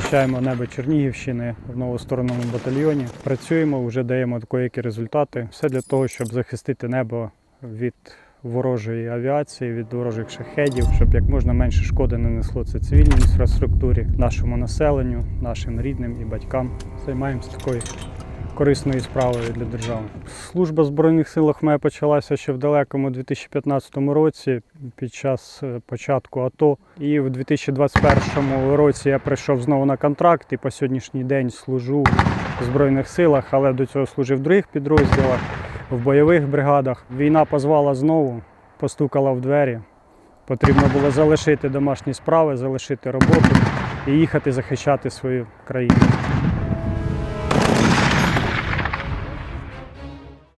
захищаємо небо Чернігівщини в новосторонному батальйоні. Працюємо, вже даємо деякі результати. Все для того, щоб захистити небо від ворожої авіації, від ворожих шахедів, щоб як можна менше шкоди нанесло це цивільній інфраструктурі, нашому населенню, нашим рідним і батькам. Займаємося такою корисною справою для держави. Служба в Збройних силах моя почалася ще в далекому 2015 році під час е, початку АТО. І в 2021 році я прийшов знову на контракт і по сьогоднішній день служу в Збройних силах, але до цього служив в других підрозділах, в бойових бригадах. Війна позвала знову, постукала в двері. Потрібно було залишити домашні справи, залишити роботу і їхати захищати свою країну.